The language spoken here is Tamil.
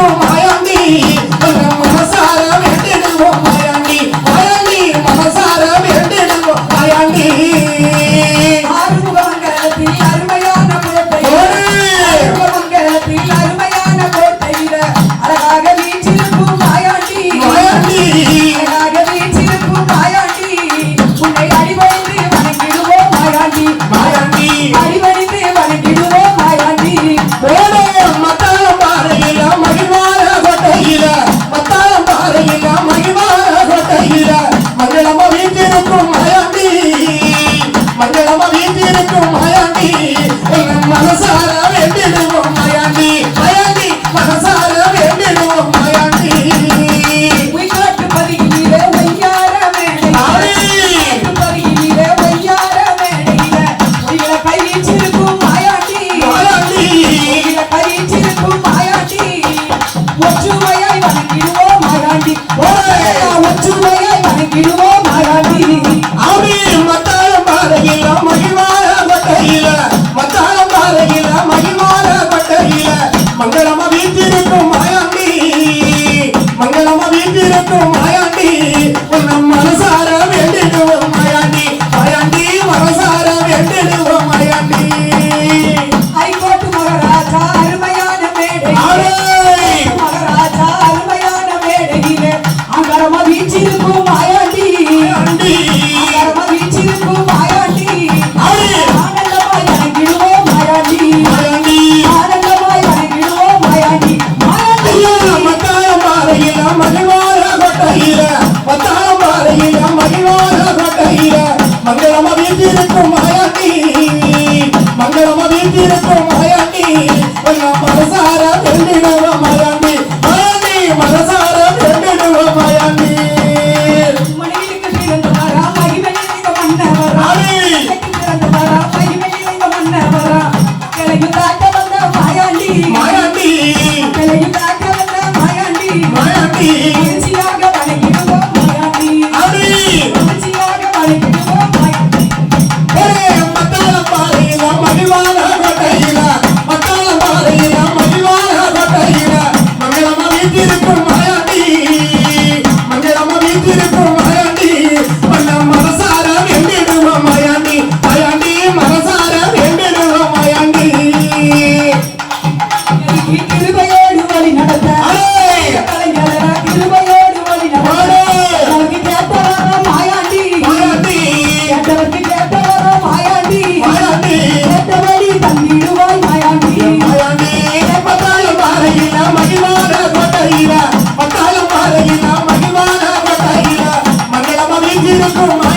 我们还要你。மனசார வேண்டிடுவோம் மயாண்டி மயாண்டி மனசார வேண்டிடுவோம் மயாண்டி உயிர்காட்டு பருகிலே ஒய்யார மேடையிலே. உயிர்காட்டு பருகிலே ஒய்யார மேடையிலே. உயிர பயிற்சிருக்கும் மயாண்டி மயாண்டி உயிர பயிற்சிருக்கும் மயாண்டி ஒற்றுமையாய் வணங்கிடுவோம் மயாண்டி ஒற்றுமையாய் வணங்கிடுவோம் quiero tomar. மங்களம் மகிழோத பட்டையில மங்களம் வீட்டிருக்கும் மயாண்டி மங்களம் வீட்டிருக்கும் மயாண்டி மனசார பெருமிடுவ மயாண்டி மயாண்டி மனசார பெருமிடுவ மயாண்டி மாயாண்டி மாயாண்டி மாயாண்டி এরকম